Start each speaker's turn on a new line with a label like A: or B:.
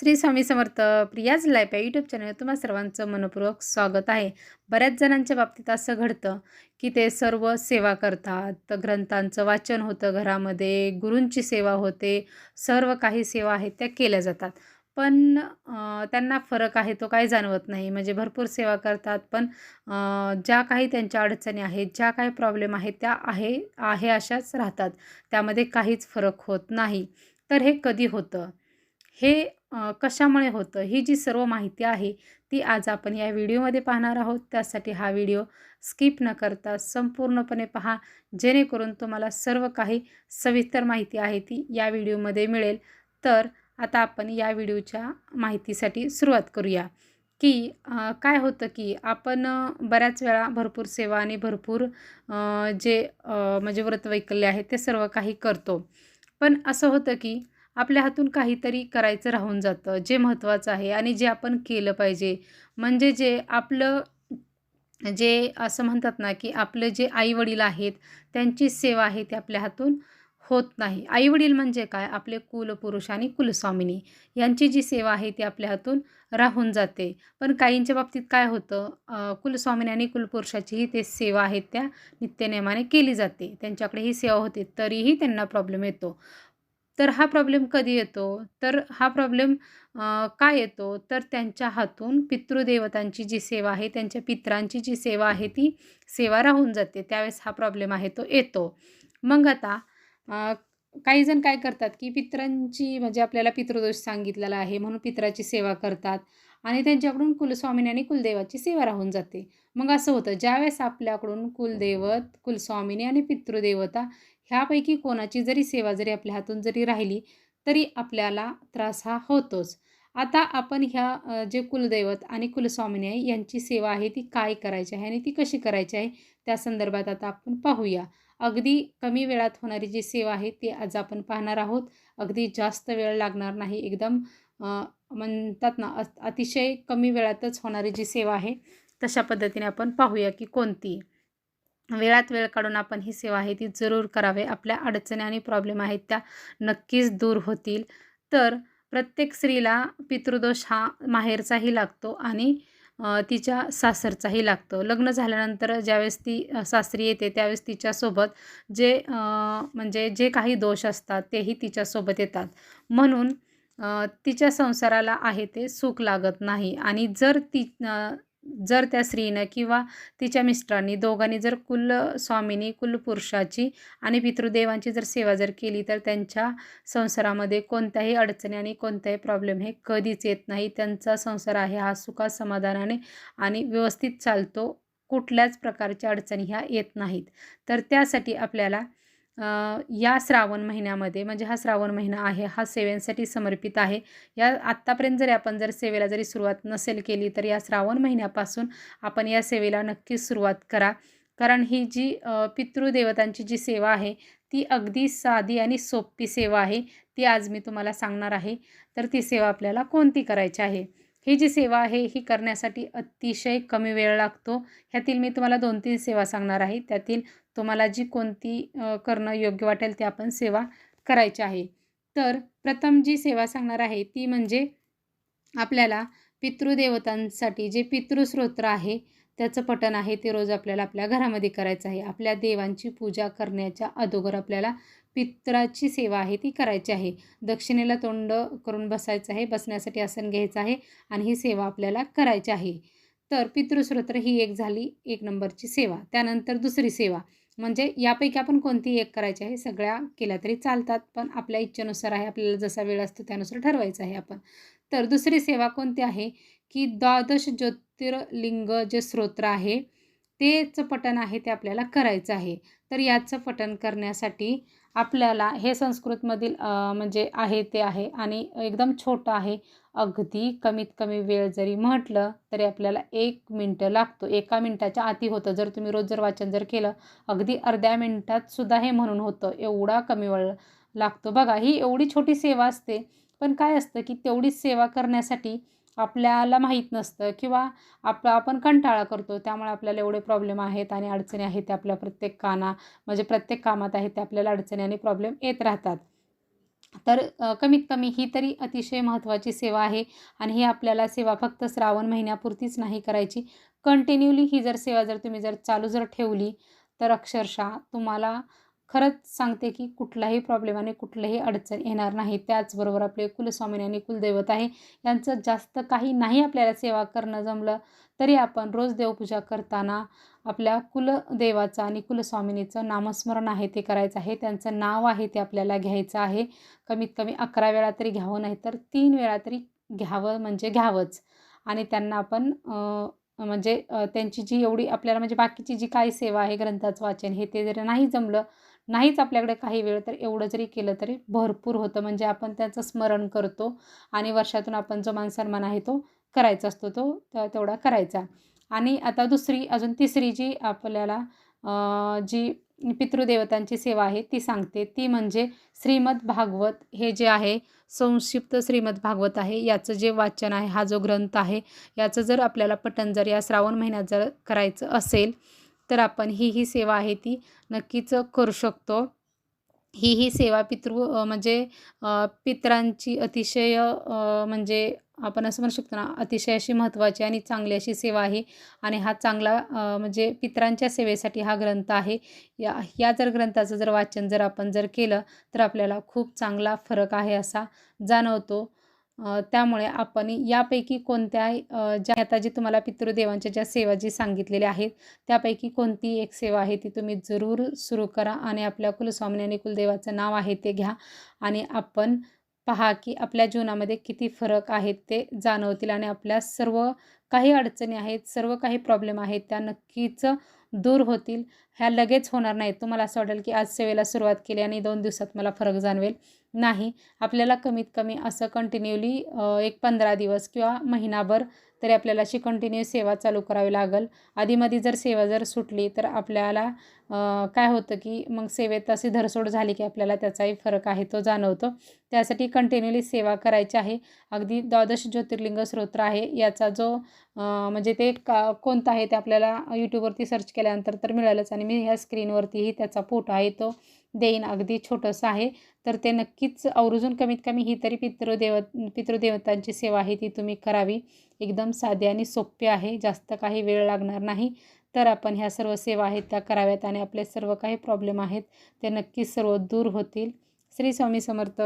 A: Shri Swami Samarth Priya's life या YouTube channel तुम्हा सर्वांचं मनपूर्वक स्वागत आहे. बऱ्याच जणांच्या बाबतीत असं घडतं की ते सर्व सेवा करतात. ग्रंथांचं वाचन होतं घरामध्ये गुरूंची सेवा होते सर्व काही सेवा आहेत त्या केल्या जातात. पण त्यांना फरक आहे तो काही जाणवत नाही. म्हणजे भरपूर सेवा करतात पण ज्या काही त्यांच्या अडचणी आहेत ज्या काही प्रॉब्लेम आहेत त्या आहे आहे अशाच राहतात. त्यामध्ये काहीच फरक होत नाही. तर हे कधी होतं? हे कशामुळे होतं? ही जी सर्व माहिती आहे ती आज आपण या व्हिडिओमध्ये पाहणार आहोत. त्यासाठी हा व्हिडिओ स्किप न करता संपूर्णपणे पहा. जेणेकरून तुम्हाला सर्व काही सविस्तर माहिती आहे ती या व्हिडिओमध्ये मिळेल. तर आता आपण या व्हिडिओच्या माहितीसाठी सुरुवात करूया. की काय होतं की आपण बऱ्याच वेळा भरपूर सेवा आणि भरपूर जे म्हणजे व्रतवैकल्य आहे ते सर्व काही करतो. पण असं होतं की आपल्या हातून काहीतरी करायचं राहून जातं जे महत्त्वाचं आहे आणि जे आपण केलं पाहिजे. म्हणजे जे आपलं जे असं म्हणतात ना की आपलं जे आईवडील आहेत त्यांची सेवा आहे ती आपल्या हातून होत नाही. आईवडील म्हणजे काय? आपले कुलपुरुष आणि कुलस्वामिनी. यांची जी सेवा आहे ती आपल्या हातून राहून जाते. पण काहींच्या बाबतीत काय होतं? कुलस्वामिनी आणि कुलपुरुषाचीही ते सेवा आहेत त्या नित्यनियमाने केली जाते. त्यांच्याकडे ही सेवा होते तरीही त्यांना प्रॉब्लेम येतो. तर हा प्रॉब्लेम कधी येतो? तर हा प्रॉब्लेम काय येतो? तर त्यांच्या हातून पितृदेवतांची जी सेवा आहे त्यांच्या पित्रांची जी सेवा आहे ती सेवा राहून जाते. त्यावेळेस हा प्रॉब्लेम आहे तो येतो. मग आता काही जण काय करतात की पित्रांची म्हणजे आपल्याला पितृदोष सांगितलेला आहे म्हणून पित्राची सेवा करतात आणि त्यांच्याकडून कुलस्वामिनी आणि कुलदेवाची सेवा राहून जाते. मग असं होतं ज्यावेळेस आपल्याकडून कुलदैवत कुलस्वामिनी आणि पितृदेवता ह्यापैकी कोणाची जरी सेवा जरी आपल्या हातून जरी राहिली तरी आपल्याला त्रास हा होतोच. आता आपण ह्या जे कुलदैवत आणि कुलस्वामिनी आहे यांची सेवा आहे ती काय करायची आहे आणि ती कशी करायची आहे त्या संदर्भात आता आपण पाहूया. अगदी कमी वेळात होणारी जी सेवा आहे ती आज आपण पाहणार आहोत. अगदी जास्त वेळ लागणार नाही एकदम म्हणतात ना अतिशय कमी वेळातच होणारी जी सेवा आहे तशा पद्धतीने आपण पाहूया की कोणती वेळात वेळ काढून आपण ही सेवा आहे ती जरूर करावे. आपल्या अडचणी आणि प्रॉब्लेम आहेत त्या नक्कीच दूर होतील. तर प्रत्येक स्त्रीला पितृदोष हा माहेरचाही लागतो आणि तिच्या सासरचाही लागतो. लग्न झाल्यानंतर ज्यावेळेस ती सासरी येते त्यावेळेस तिच्यासोबत जे म्हणजे जे काही दोष असतात तेही तिच्यासोबत येतात. म्हणून तिच्या संसाराला आहे ते सुख लागत नाही आणि जर ती जर त्या स्त्रीनं किंवा तिच्या मिस्टरांनी दोघांनी जर कुल स्वामिनी कुलपुरुषाची आणि पितृदेवांची जर सेवा जर केली तर त्यांच्या संसारामध्ये कोणत्याही अडचणी आणि कोणताही प्रॉब्लेम हे कधीच येत नाही. त्यांचा संसार आहे हा सुखा समाधानाने आणि व्यवस्थित चालतो. कुठल्याच प्रकारच्या अडचणी ह्या येत नाहीत. तर त्यासाठी आपल्याला या श्रावण महिन्यामध्ये म्हणजे हा श्रावण महिना आहे हा सेवेसाठी समर्पित आहे. या आत्तापर्यंत जरी आपण जर सेवेला जरी सुरुवात नसेल केली तर या श्रावण महिन्यापासून आपण या सेवेला नक्कीच सुरुवात करा. कारण ही जी पितृदेवतांची जी सेवा आहे ती अगदी साधी आणि सोपी सेवा आहे. ती आज मी तुम्हाला सांगणार आहे. तर ती सेवा आपल्याला कोणती करायची आहे? ही जी सेवा आहे ही करण्यासाठी अतिशय कमी वेळ लागतो. ह्यातील मी तुम्हाला दोन तीन सेवा सांगणार आहे. त्यातील तुम्हाला जी कोणती करणं योग्य वाटेल ती आपण सेवा करायची आहे. तर प्रथम जी सेवा सांगणार आहे ती म्हणजे आपल्याला पितृदेवतांसाठी जे पितृस्रोत्र आहे त्याचं पठण आहे ते रोज आपल्याला आपल्या घरामध्ये करायचं आहे. आपल्या देवांची पूजा करण्याच्या अगोदर आपल्याला पित्राची सेवा आहे ती करायची आहे. दक्षिणेला तोंड करून बसायचं आहे बसण्यासाठी आसन घ्यायचं आहे आणि ही सेवा आपल्याला करायची आहे. तर पितृस्रोत्र ही एक झाली एक नंबरची सेवा. त्यानंतर दुसरी सेवा. म्हणजे यापैकी आपण कोणती एक करायची आहे सगळ्या केल्या तरी चालतात पण आपल्या इच्छेनुसार आहे आपल्याला जसा वेळ असतो त्यानुसार ठरवायचं आहे आपण. तर दुसरी सेवा कोणती आहे की द्वादश ज्योत ज्योतिर्लिंग जे स्तोत्र आहे तेचं पठण आहे ते आपल्याला करायचं आहे. तर याचं पठण करण्यासाठी आपल्याला हे संस्कृतमधील म्हणजे आहे ते आहे आणि एकदम छोटं आहे. अगदी कमीत कमी वेळ जरी म्हटलं तरी आपल्याला एक मिनटं लागतो. एका मिनटाच्या आती होतं. जर तुम्ही रोज जर वाचन जर केलं अगदी अर्ध्या मिनटात सुद्धा हे म्हणून होतं. एवढा कमी वेळ लागतो. बघा ही एवढी छोटी सेवा असते. पण काय असतं की तेवढीच सेवा करण्यासाठी आपल्याला माहीत नसतं किंवा आप आपण कंटाळा करतो. त्यामुळे आपल्याला एवढे प्रॉब्लेम आहेत आणि अडचणी आहेत त्या आपल्या प्रत्येक काना म्हणजे प्रत्येक कामात आहेत त्या आपल्याला अडचणी आणि प्रॉब्लेम येत राहतात. तर कमीत कमी ही तरी अतिशय महत्त्वाची सेवा आहे आणि ही आपल्याला सेवा फक्त श्रावण महिन्यापुरतीच नाही करायची. कंटिन्यूली ही जर सेवा जर तुम्ही जर चालू जर ठेवली तर अक्षरशः तुम्हाला खरंच सांगते की कुठलाही प्रॉब्लेम आणि कुठलंही अडचण येणार नाही. त्याचबरोबर आपले कुलस्वामिनी आणि कुलदैवत आहे. यांचं जास्त काही नाही आपल्याला सेवा करणं जमलं तरी आपण रोज देवपूजा करताना आपल्या कुलदेवाचं आणि कुलस्वामिनीचं नामस्मरण आहे ते करायचं आहे. त्यांचं नाव आहे ते आपल्याला घ्यायचं आहे. कमीत कमी अकरा वेळा तरी घ्यावं नाही तर तीन वेळा तरी घ्यावं म्हणजे घ्यावंच. आणि त्यांना आपण म्हणजे त्यांची जी एवढी आपल्याला म्हणजे बाकीची जी काही सेवा आहे ग्रंथाचं वाचन हे ते जरी नाही जमलं नाहीच आपल्याकडे काही वेळ तर एवढं जरी केलं तरी भरपूर होतं. म्हणजे आपण त्याचं स्मरण करतो आणि वर्षातून आपण जो मानसन्मान आहे तो करायचा असतो तो तेवढा करायचा. आणि आता दुसरी अजून तिसरी जी आपल्याला जी पितृदेवतांची सेवा आहे ती सांगते. ती म्हणजे श्रीमद भागवत हे जे आहे संक्षिप्त श्रीमद भागवत आहे. याचं जे वाचन आहे हा जो ग्रंथ आहे याचं जर आपल्याला पठण जर या श्रावण महिन्यात जर करायचं असेल तर आपण ही ही सेवा आहे ती नक्कीच करू शकतो. ही ही सेवा पितृ म्हणजे पित्रांची पितरांची अतिशय म्हणजे आपण असं म्हणू शकतो ना अतिशय अशी महत्त्वाची आणि चांगली अशी सेवा आहे. आणि हा चांगला म्हणजे पितरांच्या सेवेसाठी हा ग्रंथ आहे. या या जर ग्रंथाचं जर वाचन जर आपण जर केलं तर आपल्याला खूप चांगला फरक आहे असा जाणवतो. त्यामुळे आपण यापैकी कोणत्या ज्या आता जी तुम्हाला पितृदेवांच्या ज्या सेवा जी सांगितलेल्या आहेत त्यापैकी कोणती एक सेवा आहे ती तुम्ही जरूर सुरू करा आणि आपल्या कुलस्वामिनी आणि कुलदेवाचं नाव आहे ते घ्या. आणि आपण पहा की आपल्या जीवनामध्ये किती फरक आहेत ते जाणवतील आणि आपल्या सर्व काही अडचणी आहेत सर्व काही प्रॉब्लेम आहेत त्या नक्कीच दूर होतील. ह्या लगेच होणार नाहीत. तुम्हाला असं वाटेल की आज सेवेला सुरुवात केली आणि दोन दिवसात मला फरक जाणवेल. नाही. आपल्याला कमीत कमी असं कंटिन्यूली एक पंधरा दिवस किंवा महिनाभर तरी आपल्याला अशी कंटिन्यू सेवा चालू करावी लागेल. आधीमध्ये जर सेवा जर सुटली तर आपल्याला काय होतं की मग सेवेत अशी धरसोड झाली की आपल्याला त्याचाही फरक आहे तो जाणवतो. त्यासाठी कंटिन्युअली सेवा करायची आहे. अगदी द्वादश ज्योतिर्लिंग स्रोत्र आहे. याचा जो म्हणजे ते का कोणता आहे ते आपल्याला यूट्यूबवरती सर्च केल्यानंतर तर मिळालंच आणि मी ह्या स्क्रीनवरतीही त्याचा फोटो आहे तो देईन. अगदी छोटंसं आहे. तर ते नक्कीच आवर्जून कमीत कमी ही तरी पितृदेव पितृदेवतांची सेवा आहे ती तुम्ही करावी. एकदम साधी आणि सोपी आहे. जास्त काही वेळ लागणार नाही. तर आपण ह्या सर्व सेवा आहेत त्या कराव्यात आणि आपले सर्व काही प्रॉब्लेम आहेत ते नक्कीच सर्व दूर होतील. श्री स्वामी समर्थ.